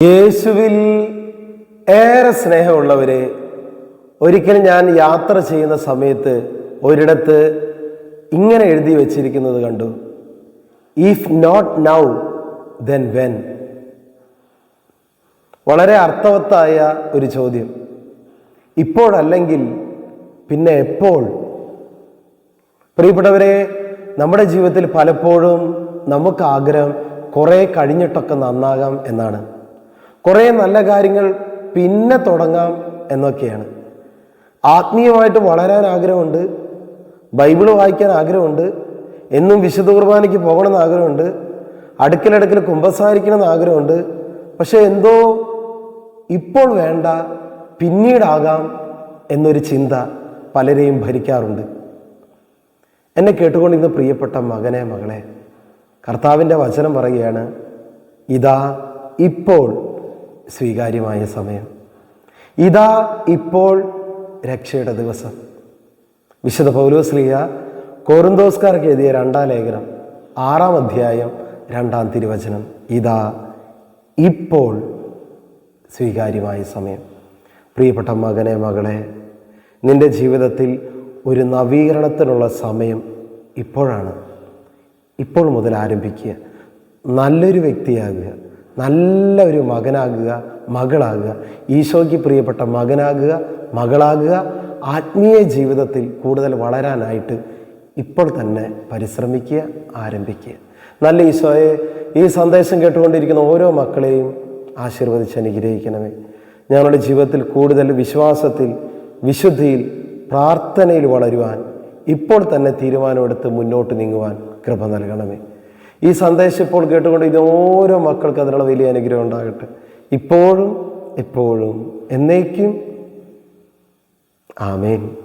യേശുവിൽ ഏറെ സ്നേഹമുള്ളവരെ ഒരിക്കൽ ഞാൻ യാത്ര ചെയ്യുന്ന സമയത്ത് ഒരിടത്ത് ഇങ്ങനെ എഴുതി വച്ചിരിക്കുന്നത് കണ്ടു. If not now then when വളരെ അർത്ഥവത്തായ ഒരു ചോദ്യം. ഇപ്പോഴല്ലെങ്കിൽ പിന്നെ എപ്പോൾ? പ്രിയപ്പെട്ടവരെ നമ്മുടെ ജീവിതത്തിൽ പലപ്പോഴും നമുക്ക് ആഗ്രഹം കുറേ കഴിഞ്ഞിട്ടൊക്കെ നന്നാകാം എന്നാണ്. കുറേ നല്ല കാര്യങ്ങൾ പിന്നെ തുടങ്ങാം എന്നൊക്കെയാണ്. ആത്മീയമായിട്ട് വളരാൻ ആഗ്രഹമുണ്ട് ബൈബിൾ വായിക്കാൻ ആഗ്രഹമുണ്ട് എന്നും വിശുദ്ധ കുർബാനയ്ക്ക് പോകണമെന്ന് ആഗ്രഹമുണ്ട് അടുക്കലടുക്കൽ കുമ്പസാരിക്കണമെന്ന് ആഗ്രഹമുണ്ട്. പക്ഷേ എന്തോ ഇപ്പോൾ വേണ്ട പിന്നീടാകാം എന്നൊരു ചിന്ത പലരെയും ഭരിക്കാറുണ്ട്. എന്നെ കേട്ടുകൊണ്ടിരുന്ന പ്രിയപ്പെട്ട മകനെ മകളെ കർത്താവിന്റെ വചനം പറയുകയാണ് ഇതാ ഇപ്പോൾ സ്വീകാര്യമായ സമയം. ഇതാ ഇപ്പോൾ രക്ഷയുടെ ദിവസം. വിശുദ്ധ പൗലോസ്ലിയ കോറിന്തോസ്കാർക്ക് എഴുതിയ രണ്ടാം ലേഖനം ആറാം അധ്യായം രണ്ടാം തിരുവചനം. ഇതാ ഇപ്പോൾ സ്വീകാര്യമായ സമയം. പ്രിയപ്പെട്ട മകനെ മകളെ നിന്റെ ജീവിതത്തിൽ ഒരു നവീകരണത്തിനുള്ള സമയം ഇപ്പോഴാണ്. ഇപ്പോൾ മുതൽ ആരംഭിക്കുക. നല്ലൊരു വ്യക്തിയാകുക. നല്ല ഒരു മകനാകുക മകളാകുക. ഈശോയ്ക്ക് പ്രിയപ്പെട്ട മകനാകുക മകളാകുക ആത്മീയ ജീവിതത്തിൽ കൂടുതൽ വളരാനായിട്ട് ഇപ്പോൾ തന്നെ പരിശ്രമിക്കുക ആരംഭിക്കുക. നല്ല ഈശോയെ ഈ സന്ദേശം കേട്ടുകൊണ്ടിരിക്കുന്ന ഓരോ മക്കളെയും ആശീർവദിച്ച് അനുഗ്രഹിക്കണമേ. ഞങ്ങളുടെ ജീവിതത്തിൽ കൂടുതൽ വിശ്വാസത്തിൽ വിശുദ്ധിയിൽ പ്രാർത്ഥനയിൽ വളരുവാൻ ഇപ്പോൾ തന്നെ തീരുമാനമെടുത്ത് മുന്നോട്ട് നീങ്ങുവാൻ കൃപ നൽകണമേ. ഈ സന്ദേശം ഇപ്പോൾ കേട്ടുകൊണ്ട് ഇത് ഓരോ മക്കൾക്ക് അതിനുള്ള വലിയ അനുഗ്രഹം ഉണ്ടാകട്ടെ. ഇപ്പോഴും എപ്പോഴും എന്നേക്കും. ആമേൻ.